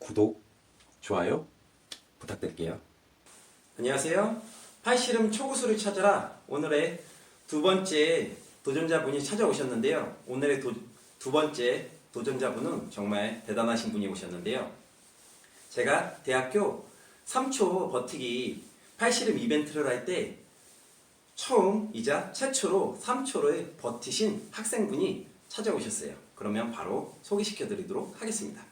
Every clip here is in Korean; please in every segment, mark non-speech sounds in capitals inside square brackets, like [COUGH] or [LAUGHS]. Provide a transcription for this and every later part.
구독, 좋아요 부탁드릴게요. 안녕하세요. 팔씨름 초구수를 찾아라 오늘의 두 번째 도전자분이 찾아오셨는데요. 오늘의 도- 두 번째 도전자분은 정말 대단하신 분이 오셨는데요. 제가 대학교 3초 버티기 팔씨름 이벤트를 할 때 처음이자 최초로 3초를 버티신 학생분이 찾아오셨어요. 그러면 바로 소개시켜 드리도록 하겠습니다.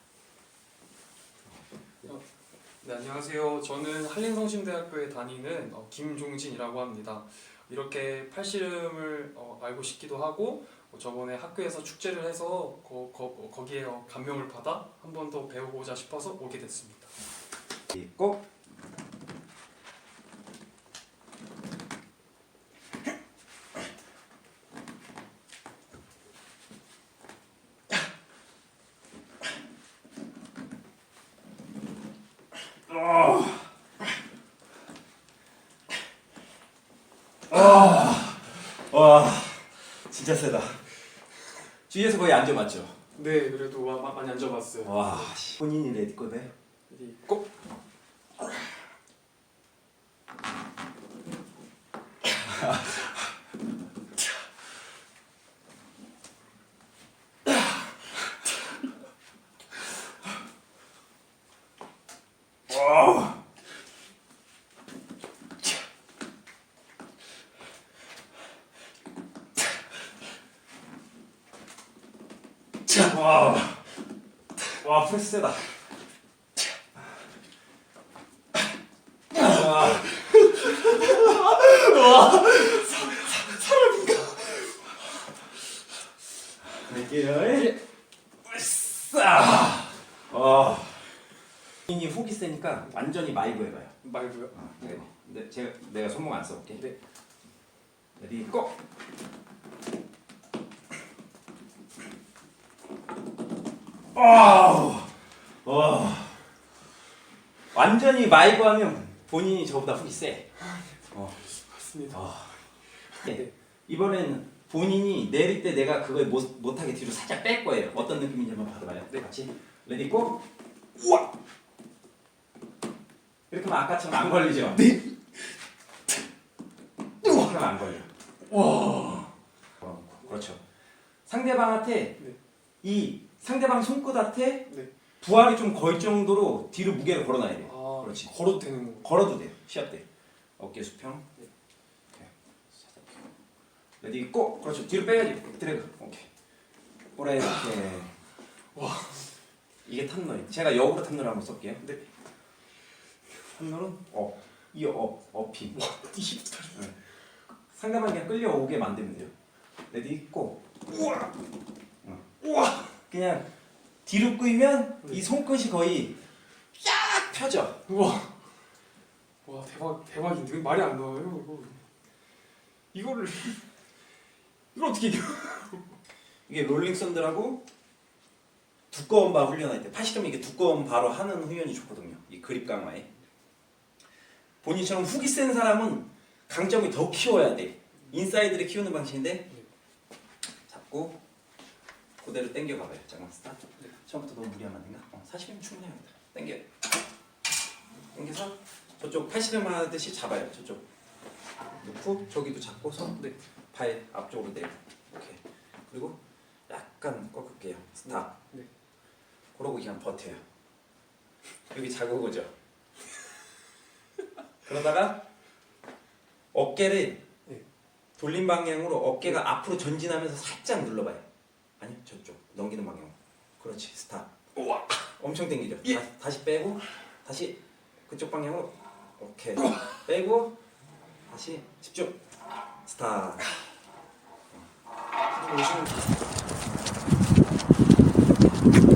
네, 안녕하세요. 저는 한림성심대학교에 다니는 어, 김종진이라고 합니다. 이렇게 팔씨름을 어, 알고 싶기도 하고 어, 저번에 학교에서 축제를 해서 거, 거, 거기에 어, 감명을 받아 한 번 더 배우고자 싶어서 오게 됐습니다. 있고 와 진짜 세다 뒤에서 거의 앉아봤죠 네, 그래도 와- 마- 많이 앉아봤어요. 와 씨. 본인이 레디거든 여기 꼭 와, 와 프레스 세다. 와, 갈게요. 싸. 와. 본인이 후기 세니까 완전히 마이브 해봐요. 말고요. 네. 근데 제가 내가 손목 안 써볼게. 네. 레디 고. 와우. 와. 완전히 마이브 하면 본인이 저보다 후기 세. 어. 맞습니다. 아. 네. 이번엔 본인이 내릴 때 내가 그걸 못, 못하게 뒤로 살짝 뺄 거예요. 어떤 느낌인지 한번 받아봐요. 네. 같이. 레디 고. 우와. 이렇게 하면 아까처럼 안 걸리죠? 네. 이렇게 하면 안 걸려. 와. 어, 그렇죠. 상대방한테 네. 이 상대방 손끝한테 네. 부하를 좀걸 정도로 뒤로 무게를 걸어놔야 돼요. 아, 그렇지. 걸어도 되는 거. 걸어도 돼요. 시합 때. 어깨 수평. 네. 오케이. 레디 고. 그렇죠. 뒤로 빼야지. 드래그. 오케이. 오래 이렇게. 와. 이게 탑롤. 제가 역으로 탑롤 한번 써볼게요. 네. 탑롤은 업. 이 업. 업힘. 와, 이부터 상대방이 그냥 끌려오게 만들면 돼요. 레디 고. 우와. 우와. 그냥 뒤로 끌면 네. 이 손끝이 거의 쫙 펴져. 우와. 와, 대박 대박인데 말이 안 나와요, 이거. 이거를 [LAUGHS] 이걸 어떻게 이겨? 이게 롤링 썬드라고 두꺼운 바 훈련할 때 팔씨름 이게 두꺼운 바로 하는 훈련이 좋거든요. 이 그립 강화에. 본인처럼 후기 센 사람은 강점을 더 키워야 돼. 인사이드를 키우는 방식인데 잡고 그대로 당겨 가봐요. 잠깐 스타트. 처음부터 너무 무리하면 안 된가? 어, 40이면 충분합니다. 당겨. 당겨서 저쪽 팔씨름 하듯이 잡아요. 저쪽 놓고 저기도 잡고 손 네. 발 앞쪽으로 내려. 오케이. 그리고 약간 꺾을게요. 스탑. 네. 그러고 그냥 버텨요. 여기 자국 오죠. 그러다가 어깨를 네. 돌린 방향으로 어깨가 앞으로 전진하면서 살짝 눌러봐요. 아니 저쪽 넘기는 방향. 그렇지 스탑. 우와. 엄청 당기죠. 예. 다, 다시 빼고 다시 그쪽 방향으로 오케이 빼고 다시 집중 스탑. 오시면